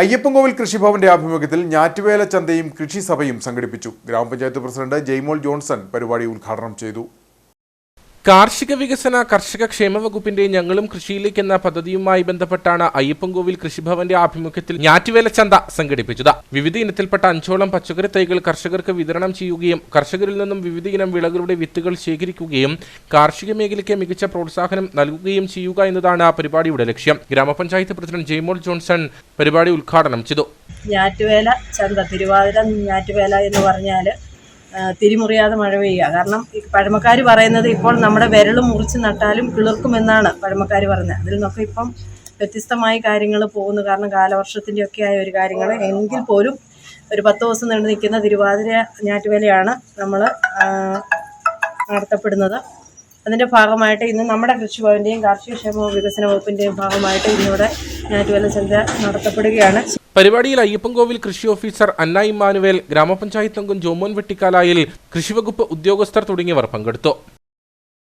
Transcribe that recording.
അയ്യപ്പൻകോവിൽ കൃഷിഭവന്റെ ആഭിമുഖ്യത്തിൽ ഞാറ്റുവേല ചന്തയും കൃഷിസഭയും സംഘടിപ്പിച്ചു. ഗ്രാമപഞ്ചായത്ത് പ്രസിഡന്റ് ജെയ്മോൾ ജോൺസൺ പരിപാടി ഉദ്ഘാടനം ചെയ്തു. കാർഷിക വികസന കർഷക ക്ഷേമ വകുപ്പിന്റെ ഞങ്ങളും കൃഷിയിലേക്ക് എന്ന പദ്ധതിയുമായി ബന്ധപ്പെട്ടാണ് അയ്യപ്പൻകോവിൽ കൃഷിഭവന്റെ ആഭിമുഖ്യത്തിൽ ഞാറ്റുവേല ചന്ത സംഘടിപ്പിച്ചത്. വിവിധ ഇനത്തിൽപ്പെട്ട അഞ്ചോളം പച്ചക്കറി തൈകൾ കർഷകർക്ക് വിതരണം ചെയ്യുകയും കർഷകരിൽ നിന്നും വിവിധ ഇനം വിളകളുടെ വിത്തുകൾ ശേഖരിക്കുകയും കാർഷിക മേഖലയ്ക്ക് മികച്ച പ്രോത്സാഹനം നൽകുകയും ചെയ്യുക എന്നതാണ് ആ പരിപാടിയുടെ ലക്ഷ്യം. ഗ്രാമപഞ്ചായത്ത് പ്രസിഡന്റ് ജെയ്മോൾ ജോൺസൺ പരിപാടി ഉദ്ഘാടനം ചെയ്തു. ഞാറ്റുവേല ചന്ത തിരുവാതിര ഞാറ്റുവേല എന്ന് പറഞ്ഞാൽ തിരിമുറിയാതെ മഴ പെയ്യുക. കാരണം പഴമക്കാർ പറയുന്നത് ഇപ്പോൾ നമ്മുടെ വിരൽ മുറിച്ച് നട്ടാലും കിളിർക്കുമെന്നാണ് പഴമക്കാർ പറയുന്നത്. അതിൽ നിന്നൊക്കെ ഇപ്പം വ്യത്യസ്തമായി കാര്യങ്ങൾ പോകുന്നു. കാരണം കാലവർഷത്തിന്റെ ഒക്കെ ആയ ഒരു കാര്യങ്ങൾ. എങ്കിൽ പോലും ഒരു പത്ത് ദിവസം നീണ്ടു നിൽക്കുന്ന തിരുവാതിര ഞാറ്റുവേലയാണ് നമ്മൾ നടത്തപ്പെടുന്നത്. അതിന്റെ ഭാഗമായിട്ട് ഇന്ന് നമ്മുടെ കൃഷിഭവന്റെയും കാർഷിക ക്ഷേമ വികസന വകുപ്പിന്റെയും ഭാഗമായിട്ട് ഇന്നിവിടെ ഞാറ്റുവേല ചന്ത നടത്തപ്പെടുകയാണ്. പരിപാടിയിൽ അയ്യപ്പൻകോവിൽ കൃഷി ഓഫീസർ അന്ന ഇമ്മാനുവേൽ ഗ്രാമപഞ്ചായത്ത് അംഗം ജോമോൻ വെട്ടിക്കാലായിൽ കൃഷിവകുപ്പ് ഉദ്യോഗസ്ഥർ തുടങ്ങിയവർ പങ്കെടുത്തു.